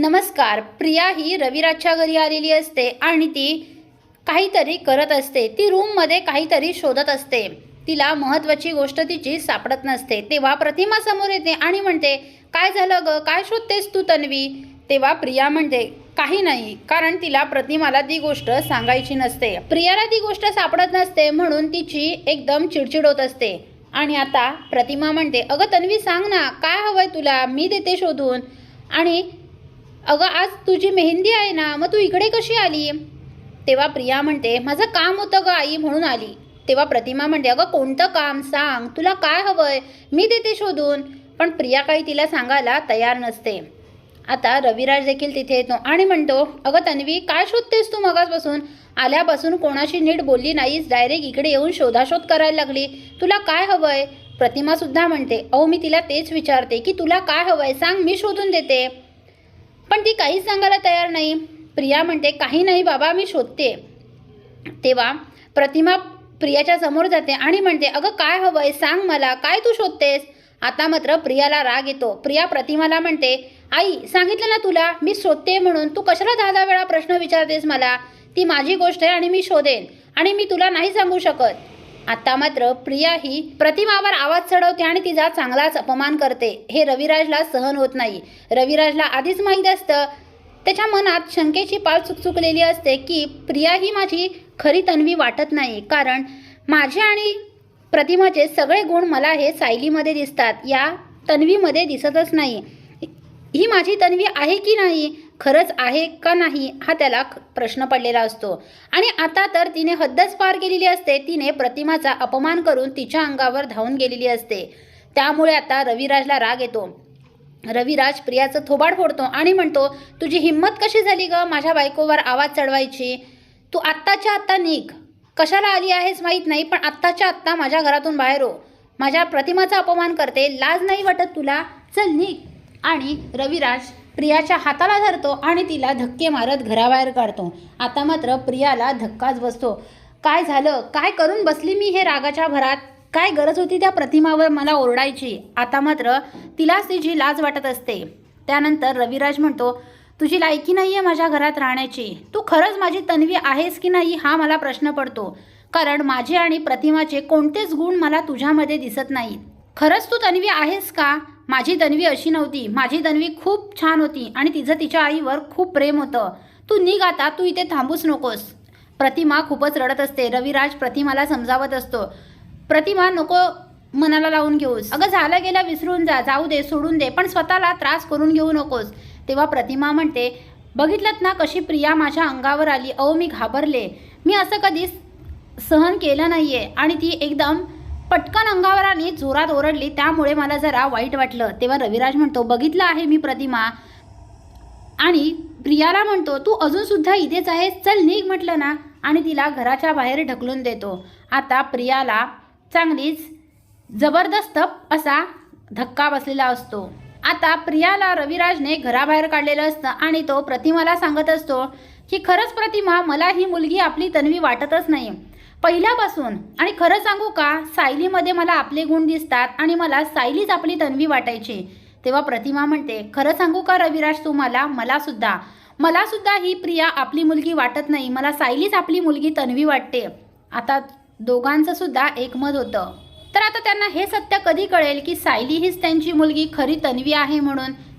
नमस्कार. प्रिया ही रविराजच्या घरी आलेली असते आणि ती काहीतरी करत असते. ती रूममध्ये काहीतरी शोधत असते. तिला महत्त्वाची गोष्ट तिची सापडत नसते. तेव्हा प्रतिमा समोर येते आणि म्हणते काय झालं ग? काय शोधतेस तू तन्वी? तेव्हा प्रिया म्हणते काही नाही. कारण तिला प्रतिमाला ती गोष्ट सांगायची नसते. प्रियाला ती गोष्ट सापडत नसते म्हणून तिची एकदम चिडचिड होत असते. आणि आता प्रतिमा म्हणते अगं तन्वी सांग ना. काय हवंय तुला? मी देते शोधून. आणि अगं आज तुझी मेहंदी आहे ना मग तू इकडे कशी आली? तेव्हा प्रिया म्हणते माझं काम होतं ग आई म्हणून आली. तेव्हा प्रतिमा म्हणते अगं कोणतं काम? सांग तुला काय हवंय? मी देते शोधून. पण प्रिया काही तिला सांगायला तयार नसते. आता रविराज देखील तिथे येतो आणि म्हणतो अगं तन्वी काय शोधतेस तू मगासपासून? आल्यापासून कोणाशी नीट बोलली नाहीस डायरेक्ट इकडे येऊन शोधाशोध करायला लागली. तुला काय हवंय? प्रतिमा सुद्धा म्हणते अहो मी तिला तेच विचारते की तुला काय हवंय? सांग मी शोधून देते. पण ती काहीच सांगायला तयार नाही. प्रिया म्हणते काही नाही बाबा मी शोधते. तेव्हा प्रतिमा प्रियाच्या समोर जाते आणि म्हणते अगं काय हवंय? सांग मला काय तू शोधतेस? आता मात्र प्रियाला राग येतो. प्रिया प्रतिमाला म्हणते आई सांगितलं ना तुला मी शोधते म्हणून. तू कशाला दहा दहा वेळा प्रश्न विचारतेस मला? ती माझी गोष्ट आहे आणि मी शोधेन आणि मी तुला नाही सांगू शकत. आता मात्र प्रिया ही प्रतिमावर आवाज चढवते आणि तिचा चांगलाच अपमान करते. हे रविराजला सहन होत नाही. रविराजला आधीच माहीत असतं. त्याच्या मनात शंकेची पाल चुकचुकलेली असते की प्रिया ही माझी खरी तन्वी वाटत नाही. कारण माझे आणि प्रतिमाचे सगळे गुण मला हे सायलीमध्ये दिसतात. या तन्वीमध्ये दिसतच नाही. ही माझी तन्वी आहे की नाही? खरंच आहे का नाही हा त्याला ख- प्रश्न पडलेला असतो. आणि आता तर तिने हद्दच पार केलेली असते. तिने प्रतिमाचा अपमान करून तिच्या अंगावर धावून गेलेली असते. त्यामुळे आता रविराजला राग येतो. रविराज प्रियाचं थोबाड फोडतो आणि म्हणतो तुझी हिंमत कशी झाली ग? माझ्या बायकोवर आवाज चढवायची. तू आत्ताच्या आत्ता निघ. कशाला आली आहेस माहीत नाही पण आत्ताच्या आत्ता माझ्या घरातून बाहेर हो. माझ्या प्रतिमाचा अपमान करते. लाज नाही वाटत तुला? चल निघ. आणि रविराज प्रियाच्या हाताला धरतो आणि तिला धक्के मारत घराबाहेर काढतो. आता मात्र प्रियाला धक्काच बसतो. काय झालं? काय करून बसली मी हे रागाच्या भरात? काय गरज होती त्या प्रतिमावर मला ओरडायची? आता मात्र तिलाच तिची लाज वाटत असते. त्यानंतर रविराज म्हणतो तुझी लायकी नाही आहे माझ्या घरात राहण्याची. तू खरंच माझी तन्वी आहेस की नाही हा मला प्रश्न पडतो. कारण माझे आणि प्रतिमाचे कोणतेच गुण मला तुझ्यामध्ये दिसत नाहीत. खरंच तू तन्वी आहेस का? माझी तन्वी अशी नव्हती. माझी तन्वी खूप छान होती आणि तिचं तिच्या आईवर खूप प्रेम होतं. तू निघ आता तू इथे थांबूच नकोस. प्रतिमा खूपच रडत असते. रविराज प्रतिमाला समजावत असतो. प्रतिमा नको मनाला लावून घेऊस. अगं झालं गेलं विसरून जा. जाऊ दे सोडून दे पण स्वतःला त्रास करून घेऊ नकोस. तेव्हा प्रतिमा म्हणते बघितलं ना कशी प्रिया माझ्या अंगावर आली? अहो मी घाबरले. मी असं कधीच सहन केलं नाही आहे आणि ती एकदम पटकन अंगावर आणि जोरात ओरडली. त्यामुळे मला जरा वाईट वाटलं. तेव्हा रविराज म्हणतो बघितलं आहे मी प्रतिमा. आणि प्रियाला म्हणतो तू अजूनसुद्धा इथेच आहेस? चल निघ म्हटलं ना. आणि तिला घराच्या बाहेर ढकलून देतो. आता प्रियाला चांगलीच जबरदस्त असा धक्का बसलेला असतो. आता प्रियाला रविराजने घराबाहेर काढलेलं असतं आणि तो प्रतिमाला सांगत असतो की खरंच प्रतिमा मला ही मुलगी आपली तन्वी वाटतच नाही. पहिल्यापासून. आणि खरं सांगू का सायलीमध्ये मला आपले गुण दिसतात आणि मला सायलीच आपली तन्वी वाटायची. तेव्हा प्रतिमा म्हणते खरं सांगू का रविराज तुम्हाला मला सुद्धा. मला सुद्धा ही प्रिया आपली मुलगी वाटत नाही. मला सायलीच आपली मुलगी तन्वी वाटते. आता दोघांचं सुद्धा एकमत होतं. तर आता त्यांना हे सत्य कधी कळेल की सायली हीच त्यांची मुलगी खरी तन्वी आहे म्हणून?